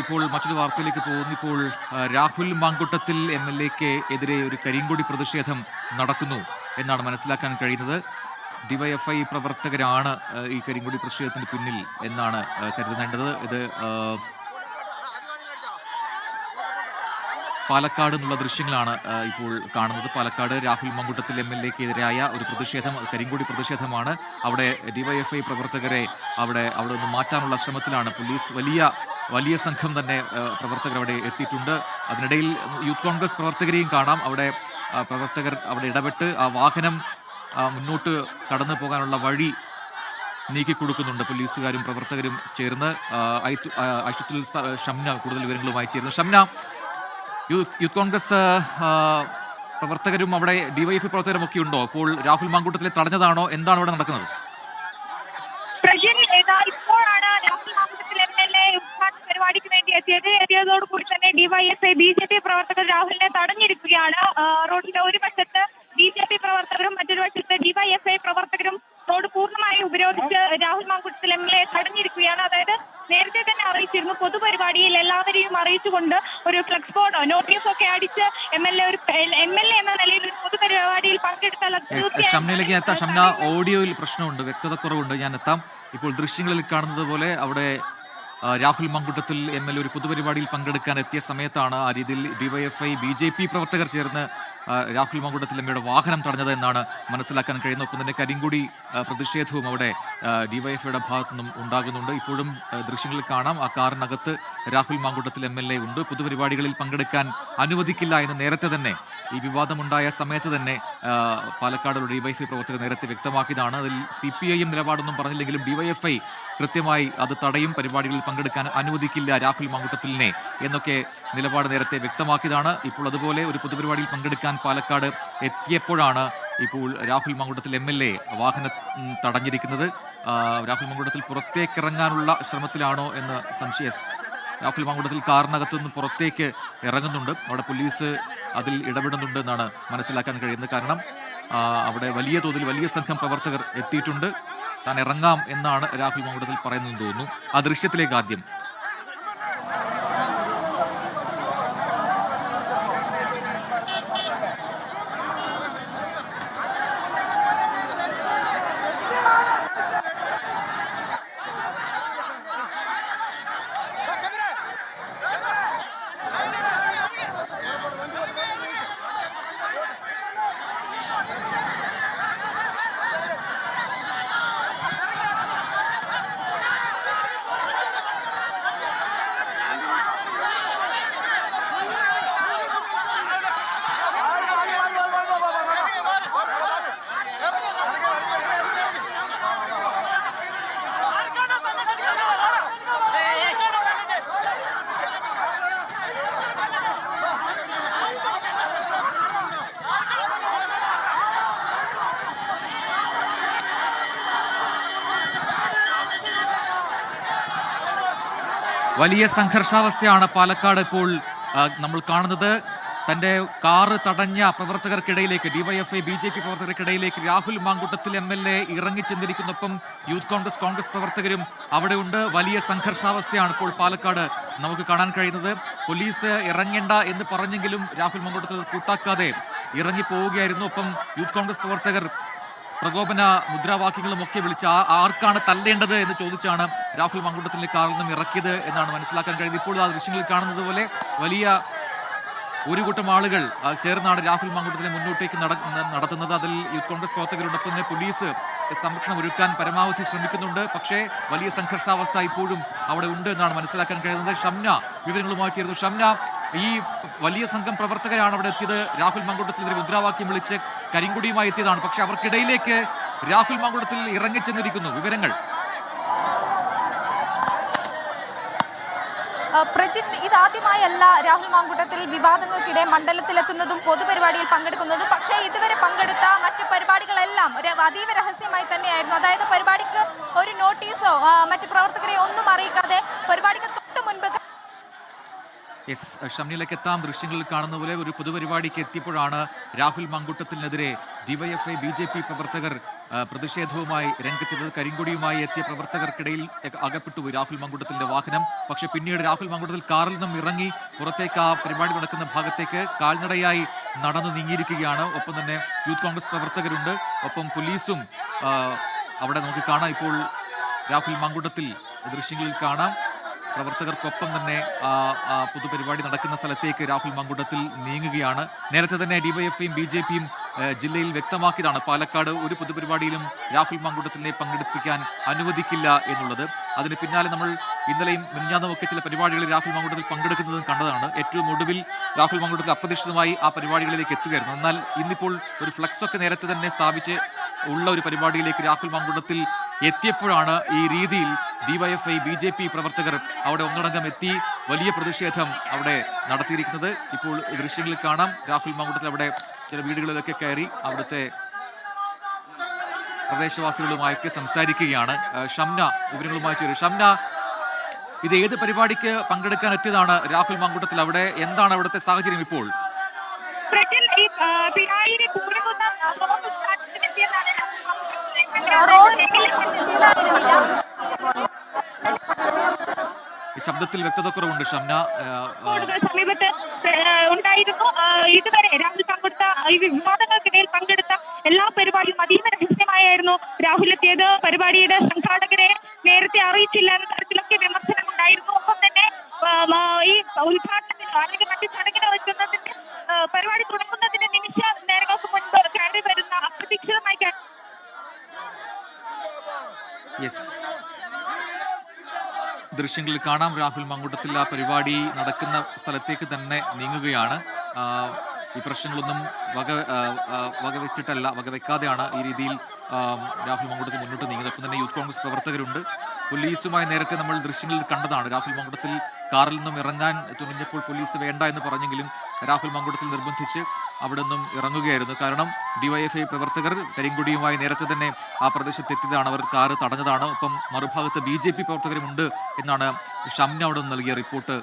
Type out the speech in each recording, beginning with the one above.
ഇപ്പോൾ മറ്റൊരു വാർത്തയിലേക്ക് പോകുന്നു. ഇപ്പോൾ രാഹുൽ മാങ്കുട്ടത്തിൽ എം എൽ എക്ക് എതിരെ ഒരു കരിങ്കൊടി പ്രതിഷേധം നടക്കുന്നു എന്നാണ് മനസ്സിലാക്കാൻ കഴിയുന്നത്. ഡിവൈഎഫ്ഐ പ്രവർത്തകരാണ് ഈ കരിങ്കൊടി പ്രതിഷേധത്തിന് പിന്നിൽ എന്നാണ് കരുതേണ്ടത്. ഇത് പാലക്കാട് എന്നുള്ള ദൃശ്യങ്ങളാണ് ഇപ്പോൾ കാണുന്നത്. പാലക്കാട് രാഹുൽ മങ്കുട്ടത്തിൽ എം എൽ എക്ക് എതിരായ ഒരു പ്രതിഷേധം കരിങ്കൊടി പ്രതിഷേധമാണ്. അവിടെ ഡിവൈഎഫ്ഐ പ്രവർത്തകരെ അവിടെ അവിടെ നിന്ന് മാറ്റാനുള്ള ശ്രമത്തിലാണ് പോലീസ് വലിയ വലിയ സംഘം തന്നെ പ്രവർത്തകർ അവിടെ എത്തിയിട്ടുണ്ട്. അതിനിടയിൽ യൂത്ത് കോൺഗ്രസ് പ്രവർത്തകരെയും കാണാം. അവിടെ പ്രവർത്തകർ അവിടെ ഇടപെട്ട് ആ വാഹനം മുന്നോട്ട് കടന്നു പോകാനുള്ള വഴി നീക്കി കൊടുക്കുന്നുണ്ട് പോലീസുകാരും പ്രവർത്തകരും ചേർന്ന്. ഐഷത്തുൽ ഷംന കൂടുതൽ വിവരങ്ങളുമായി ചേർന്ന് ഷംന യൂത്ത് കോൺഗ്രസ് പ്രവർത്തകരും അവിടെ ഡിവൈഎഫ് പ്രവർത്തകരും ഒക്കെ ഉണ്ടോ? അപ്പോൾ രാഹുൽ മാങ്കൂട്ടത്തിലെ തടഞ്ഞതാണോ? എന്താണ് അവിടെ നടക്കുന്നത് പ്രജിൻ ഇതാ ഇപ്പോഴാണ് Rahul Mamkootathil M L A ഉദ്ഘാടന പരിപാടിക്ക് കൂടി എത്തിയതോടുകൂടി തന്നെ ഡിവൈഎഫ്ഐ ബി ജെ പി പ്രവർത്തകർ രാഹുലിനെ തടഞ്ഞിരിക്കുകയാണ്. റോഡിന്റെ ഒരു വശത്ത് ബി ജെ പി പ്രവർത്തകരും മറ്റൊരു വശത്ത് ഡിവൈഎസ്ഐ പ്രവർത്തകരും റോഡ് പൂർണമായി ഉപരോധിച്ച് Rahul Mamkootathil M L A തടഞ്ഞിരിക്കുകയാണ്. അതായത് നേരത്തെ തന്നെ അറിയിച്ചിരുന്നു പൊതുപരിപാടിയിൽ എല്ലാവരെയും അറിയിച്ചുകൊണ്ട് ഒരു ഫ്ലെക്സ് ബോർഡോ നോട്ടീസോ ഒക്കെ അടിച്ച് എം എൽ എ ഒരു എം എൽ എ എന്ന നിലയിൽ ഒരു പൊതുപരിപാടിയിൽ പങ്കെടുത്താൽ ഷംനയിലേക്ക് എത്താം. ഷംന ഓഡിയോയിൽ പ്രശ്നമുണ്ട് വ്യക്തത കുറവുണ്ട് ഞാൻ എത്താം. ഇപ്പോൾ ദൃശ്യങ്ങളിൽ കാണുന്നത് പോലെ അവിടെ രാഹുൽ മങ്കുട്ടത്തിൽ എം എൽ ഒരു പൊതുപരിപാടിയിൽ പങ്കെടുക്കാൻ എത്തിയ സമയത്താണ് ആ രീതിയിൽ ഡിവൈഎഫ്ഐ ബി ജെ പി പ്രവർത്തകർ ചേർന്ന് രാഹുൽ മങ്കുട്ടത്തിൽ എമ്മയുടെ വാഹനം തടഞ്ഞത് എന്നാണ് മനസ്സിലാക്കാൻ കഴിയുന്നത്. ഒപ്പം തന്നെ കരിങ്കുടി പ്രതിഷേധവും അവിടെ ഡിവൈഎഫ്ഐയുടെ ഭാഗത്തു നിന്നും ഉണ്ടാകുന്നുണ്ട്. ഇപ്പോഴും ദൃശ്യങ്ങളിൽ കാണാം. ആ കാറിനകത്ത് Rahul Mamkootathil M L A ഉണ്ട്. പൊതുപരിപാടികളിൽ പങ്കെടുക്കാൻ അനുവദിക്കില്ല എന്ന് നേരത്തെ തന്നെ ഈ വിവാദമുണ്ടായ സമയത്ത് തന്നെ പാലക്കാട് ഡിവൈഎഫ്ഐ പ്രവർത്തകർ നേരത്തെ വ്യക്തമാക്കിയതാണ്. അതിൽ സി പി ഐ എം നിലപാടൊന്നും പറഞ്ഞില്ലെങ്കിലും ഡിവൈഎഫ്ഐ കൃത്യമായി അത് തടയും പരിപാടികളിൽ പങ്കെടുക്കാൻ അനുവദിക്കില്ല രാഹുൽ മാങ്കുട്ടത്തിലിനെ എന്നൊക്കെ നിലപാട് നേരത്തെ വ്യക്തമാക്കിയതാണ്. ഇപ്പോൾ അതുപോലെ ഒരു പൊതുപരിപാടിയിൽ പങ്കെടുക്കാൻ പാലക്കാട് എത്തിയപ്പോഴാണ് ഇപ്പോൾ Rahul Mamkootathil M L A വാഹനം തടഞ്ഞിരിക്കുന്നത്. രാഹുൽ മാങ്കുട്ടത്തിൽ പുറത്തേക്കിറങ്ങാനുള്ള ശ്രമത്തിലാണോ എന്ന് സംശയ. രാഹുൽ മാങ്കുട്ടത്തിൽ കാറിനകത്തു നിന്ന് പുറത്തേക്ക് ഇറങ്ങുന്നുണ്ട്. അവിടെ പോലീസ് അതിൽ ഇടപെടുന്നുണ്ട് എന്നാണ് മനസ്സിലാക്കാൻ കഴിയുന്നത്. കാരണം അവിടെ വലിയ തോതിൽ വലിയ സംഘം പ്രവർത്തകർ എത്തിയിട്ടുണ്ട്. താൻ ഇറങ്ങാം എന്നാണ് രാഹുൽ മാങ്കുട്ടത്തിൽ പറയുന്നതെന്ന് തോന്നുന്നു. ആ ദൃശ്യത്തിലേക്ക് ആദ്യം വലിയ സംഘർഷാവസ്ഥയാണ് പാലക്കാട് ഇപ്പോൾ നമ്മൾ കാണുന്നത്. തന്റെ കാറ് തടഞ്ഞ പ്രവർത്തകർക്കിടയിലേക്ക് DYFI B J P പ്രവർത്തകർക്കിടയിലേക്ക് Rahul Mamkootathil M L A ഇറങ്ങിച്ചെന്നിരിക്കുന്നൊപ്പം youth Congress Congress പ്രവർത്തകരും അവിടെയുണ്ട്. വലിയ സംഘർഷാവസ്ഥയാണ് ഇപ്പോൾ പാലക്കാട് നമുക്ക് കാണാൻ കഴിയുന്നത്. പോലീസ് ഇറങ്ങേണ്ട എന്ന് പറഞ്ഞെങ്കിലും രാഹുൽ മാങ്കുട്ടത്തിൽ കൂട്ടാക്കാതെ ഇറങ്ങി പോവുകയായിരുന്നു ഒപ്പം യൂത്ത് കോൺഗ്രസ് പ്രവർത്തകർ പ്രകോപന മുദ്രാവാക്യങ്ങളും ഒക്കെ വിളിച്ച് ആർക്കാണ് തല്ലേണ്ടത് എന്ന് ചോദിച്ചാണ് രാഹുൽ മങ്കുട്ടത്തിന്റെ കാറിൽ നിന്നും ഇറക്കിയത് എന്നാണ് മനസ്സിലാക്കാൻ കഴിയുന്നത്. ഇപ്പോൾ ആ ദൃശ്യങ്ങളിൽ കാണുന്നത് പോലെ വലിയ ഒരു കൂട്ടം ആളുകൾ ചേർന്നാണ് രാഹുൽ മങ്കുട്ടത്തിനെ മുന്നോട്ടേക്ക് നട- നടത്തുന്നത്. അതിൽ യൂത്ത് കോൺഗ്രസ് പ്രവർത്തകരോടൊപ്പം തന്നെ പോലീസ് സംരക്ഷണം ഒരുക്കാൻ പരമാവധി ശ്രമിക്കുന്നുണ്ട്. പക്ഷേ വലിയ സംഘർഷാവസ്ഥ ഇപ്പോഴും അവിടെ ഉണ്ട് എന്നാണ് മനസ്സിലാക്കാൻ കഴിയുന്നത്. ഷംന വിവരങ്ങളുമായി ചേർന്നു ഷംന ഈ വലിയ സംഘം പ്രവർത്തകരാണ് അവിടെ എത്തിയത്. രാഹുൽ മങ്കുട്ടത്തിനെതിരെ മുദ്രാവാക്യം വിളിച്ച് കരിങ്കുടിയുമായി എത്തിയതാണ്. പക്ഷെ അവർക്കിടയിലേക്ക് രാഹുൽ മങ്കുടത്തിൽ ഇറങ്ങിച്ചെന്നിരിക്കുന്നു വിവരങ്ങൾ. പ്രജിത് ഇതാദ്യമായല്ല രാഹുൽ മാങ്കൂട്ടത്തിൽ വിവാദങ്ങൾക്കിടെ മണ്ഡലത്തിലെത്തുന്നതും പൊതുപരിപാടിയിൽ പങ്കെടുക്കുന്നതും. പക്ഷേ ഇതുവരെ പങ്കെടുത്ത മറ്റു പരിപാടികളെല്ലാം അതീവ രഹസ്യമായി തന്നെയായിരുന്നു. അതായത് പരിപാടിക്ക് ഒരു നോട്ടീസോ മറ്റു പ്രവർത്തകരെ ഒന്നും അറിയിക്കാതെ പരിപാടിക്ക് മുൻപ് ഷംനിലേക്ക് എത്താം. ദൃശ്യങ്ങളിൽ കാണുന്ന പോലെ ഒരു പൊതുപരിപാടിക്ക് എത്തിയപ്പോഴാണ് രാഹുൽ മങ്കുട്ടത്തിനെതിരെ ഡിവൈഎഫ്ഐ ബി ജെ പി പ്രവർത്തകർ പ്രതിഷേധവുമായി രംഗത്തെത്തിയത്. കരിങ്കൊടിയുമായി എത്തിയ പ്രവർത്തകർക്കിടയിൽ അകപ്പെട്ടുപോയി അകപ്പെട്ടു രാഹുൽ മങ്കുട്ടത്തിന്റെ വാഹനം. പക്ഷെ പിന്നീട് രാഹുൽ മങ്കുട്ടത്തിൽ കാറിൽ നിന്നും ഇറങ്ങി പുറത്തേക്ക് ആ പരിപാടി നടക്കുന്ന ഭാഗത്തേക്ക് കാൽനടയായി നടന്നു നീങ്ങിയിരിക്കുകയാണ്. ഒപ്പം തന്നെ യൂത്ത് കോൺഗ്രസ് പ്രവർത്തകരുണ്ട്. ഒപ്പം പോലീസും അവിടെ നമുക്ക് കാണാം. ഇപ്പോൾ രാഹുൽ മങ്കുട്ടത്തിൽ ദൃശ്യങ്ങളിൽ കാണാം. പ്രവർത്തകർക്കൊപ്പം തന്നെ പൊതുപരിപാടി നടക്കുന്ന സ്ഥലത്തേക്ക് രാഹുൽ മങ്കുട്ടത്തിൽ നീങ്ങുകയാണ്. നേരത്തെ തന്നെ ഡിവൈഎഫ്ഐയും ബി ജെ പിയും ജില്ലയിൽ വ്യക്തമാക്കിയതാണ് പാലക്കാട് ഒരു പൊതുപരിപാടിയിലും രാഹുൽ മങ്കുട്ടത്തിനെ പങ്കെടുപ്പിക്കാൻ അനുവദിക്കില്ല എന്നുള്ളത്. അതിന് പിന്നാലെ നമ്മൾ ഇന്നലെയും മിനിഞ്ഞാന്നുമൊക്കെ ചില പരിപാടികളിൽ രാഹുൽ മങ്കുട്ടത്തിൽ പങ്കെടുക്കുന്നതും കണ്ടതാണ്. ഏറ്റവും ഒടുവിൽ രാഹുൽ മങ്കുട്ടത്തിൽ അപ്രതീക്ഷിതമായി ആ പരിപാടികളിലേക്ക് എത്തുകയായിരുന്നു. എന്നാൽ ഇന്നിപ്പോൾ ഒരു ഫ്ലക്സ് ഒക്കെ നേരത്തെ തന്നെ സ്ഥാപിച്ച് ഉള്ള ഒരു പരിപാടിയിലേക്ക് രാഹുൽ മങ്കുട്ടത്തിൽ എത്തിയപ്പോഴാണ് ഈ രീതിയിൽ ഡിവൈഎഫ്ഐ ബി ജെ പി പ്രവർത്തകർ അവിടെ ഒന്നടങ്കം എത്തി. വലിയ പ്രതിഷേധം അവിടെ നടത്തിയിരിക്കുന്നത്. ഇപ്പോൾ ദൃശ്യങ്ങളിൽ കാണാം. രാഹുൽ മാങ്കൂട്ടത്തിൽ അവിടെ ചില വീടുകളിലൊക്കെ കയറി അവിടുത്തെ പ്രദേശവാസികളുമായൊക്കെ സംസാരിക്കുകയാണ്. ഷംന വിവരങ്ങളുമായി ചേരും ഷംന ഇത് ഏത് പരിപാടിക്ക് പങ്കെടുക്കാൻ എത്തിയതാണ് രാഹുൽ മാങ്കൂട്ടത്തിൽ അവിടെ? എന്താണ് അവിടുത്തെ സാഹചര്യം ഇപ്പോൾ? പ്രജൽ ഈ ആ, പിണറായിയെ കൂറുകുന്ന ആ, റോഡ് ഉദ്ഘാടനത്തിനെത്തിയതാണ് ഈ ശബ്ദത്തിൽ വ്യക്തതക്കുറവുണ്ട് ഷംന. സമീപത്ത് ഉണ്ടായിരുന്നു. ഇതുവരെ രാഹുൽ പങ്കെടുത്ത ഈ വിവാദങ്ങൾക്കിടയിൽ പങ്കെടുത്ത എല്ലാ പരിപാടിയും അതീവ രഹസ്യമായിരുന്നു രാഹുൽ എത്തിയത് പരിപാടിയുടെ സംഘാടകരെ നേരത്തെ അറിയിച്ചില്ല എന്ന തരത്തിലൊക്കെ വിമർശനം ദൃശ്യങ്ങളിൽ കാണാം. രാഹുൽ മങ്കുട്ടത്തിൽ ആ പരിപാടി നടക്കുന്ന സ്ഥലത്തേക്ക് തന്നെ നീങ്ങുകയാണ്. ഈ പ്രശ്നങ്ങളൊന്നും വക വകവെച്ചിട്ടല്ല വകവെക്കാതെയാണ് ഈ രീതിയിൽ രാഹുൽ മങ്കുട്ടത്തിൽ മുന്നോട്ട് നീങ്ങുന്നത്. ഒപ്പം തന്നെ യൂത്ത് കോൺഗ്രസ് പ്രവർത്തകരുണ്ട്. പോലീസുമായി നേരത്തെ നമ്മൾ ദൃശ്യങ്ങളിൽ കണ്ടതാണ്. രാഹുൽ മങ്കുട്ടത്തിൽ കാറിൽ നിന്നും ഇറങ്ങാൻ തുനിഞ്ഞപ്പോൾ പോലീസ് വേണ്ട എന്ന് പറഞ്ഞെങ്കിലും രാഹുൽ മങ്കുട്ടത്തിൽ നിർബന്ധിച്ച് അവിടെ നിന്നും ഇറങ്ങുകയായിരുന്നു. കാരണം ഡിവൈഎഫ്ഐ പ്രവർത്തകർ കരിങ്കുടിയുമായി നേരത്തെ തന്നെ ആ പ്രദേശത്ത് എത്തിയതാണ് അവർ കാറ് തടഞ്ഞതാണ്. ഒപ്പം മറുഭാഗത്ത് ബി ജെ പി പ്രവർത്തകരുമുണ്ട് എന്നാണ് ഷംന അവിടെ നിന്ന് നൽകിയ റിപ്പോർട്ട്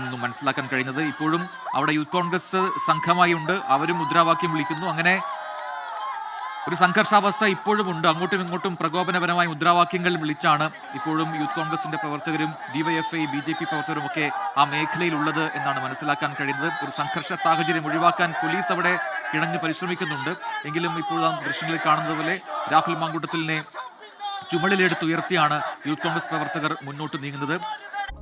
നിന്നും മനസ്സിലാക്കാൻ കഴിയുന്നത്. ഇപ്പോഴും അവിടെ യൂത്ത് കോൺഗ്രസ് സംഘമായി ഉണ്ട്. അവരും മുദ്രാവാക്യം വിളിക്കുന്നു. അങ്ങനെ ഒരു സംഘർഷാവസ്ഥ ഇപ്പോഴും ഉണ്ട്. അങ്ങോട്ടും ഇങ്ങോട്ടും പ്രകോപനപരമായ മുദ്രാവാക്യങ്ങൾ വിളിച്ചാണ് ഇപ്പോഴും യൂത്ത് കോൺഗ്രസിന്റെ പ്രവർത്തകരും ഡിവൈഎഫ്ഐ ബി ജെ പി പ്രവർത്തകരും ഒക്കെ ആ മേഖലയിലുള്ളത് എന്നാണ് മനസ്സിലാക്കാൻ കഴിയുന്നത്. ഒരു സംഘർഷ സാഹചര്യം ഒഴിവാക്കാൻ പോലീസ് അവിടെ കിണഞ്ഞ് പരിശ്രമിക്കുന്നുണ്ട്. എങ്കിലും ഇപ്പോൾ നാം ദൃശ്യങ്ങളിൽ കാണുന്നത് പോലെ രാഹുൽ മാങ്കൂട്ടത്തിലിനെ ചുമലിലെടുത്തുയർത്തിയാണ് യൂത്ത് കോൺഗ്രസ് പ്രവർത്തകർ മുന്നോട്ട് നീങ്ങുന്നത്.